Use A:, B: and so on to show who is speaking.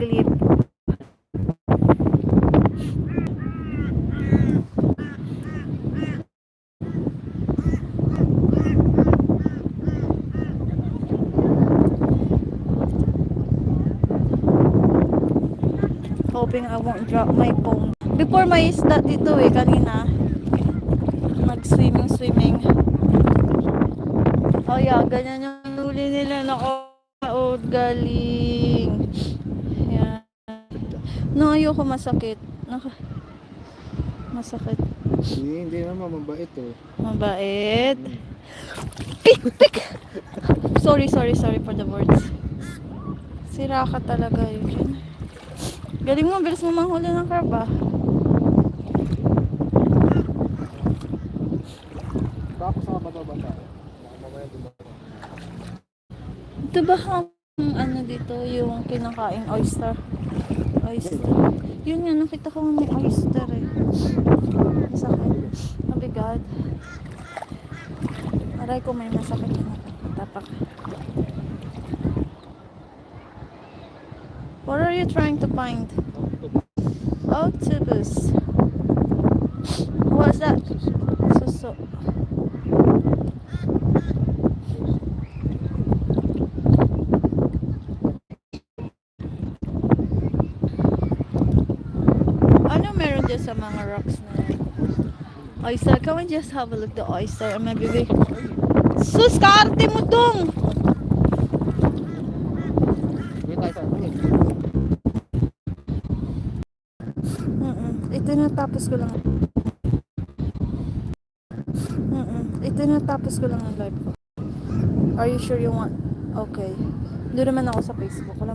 A: clip. Hoping I won't drop my phone. Before may isda dito eh, kanina. Nag-swimming, swimming. Oh yeah, ganyan yung huli nila na oh. Ayoko masakit. Naka, masakit.
B: Hindi, hindi naman mabait oh.
A: Mabait. Pik, pik! sorry, sorry, sorry for the words. Sira ka talaga yun. Galing mo, bilis mo manghuli ng crab ah.
B: Baka sa bata-bata. Mamaya dumating.
A: Ito ba ang ano dito, yung kinakain oyster? Oyster. Yun nga, nakita ko may oyster eh. Masakit. Mabigat. Aray ko may masakit na tapak. What are you trying to find? Octopus. What's that? Suso. Ano meron dyan sa mga rocks na yan? Oyster, can we just have a look the oyster? Or maybe we... Sus, kaarte mo dong! Ito natapos ko lang. Ito natapos ko lang ang live ko. Are you sure you want? Okay. Doon naman ako sa Facebook. Wala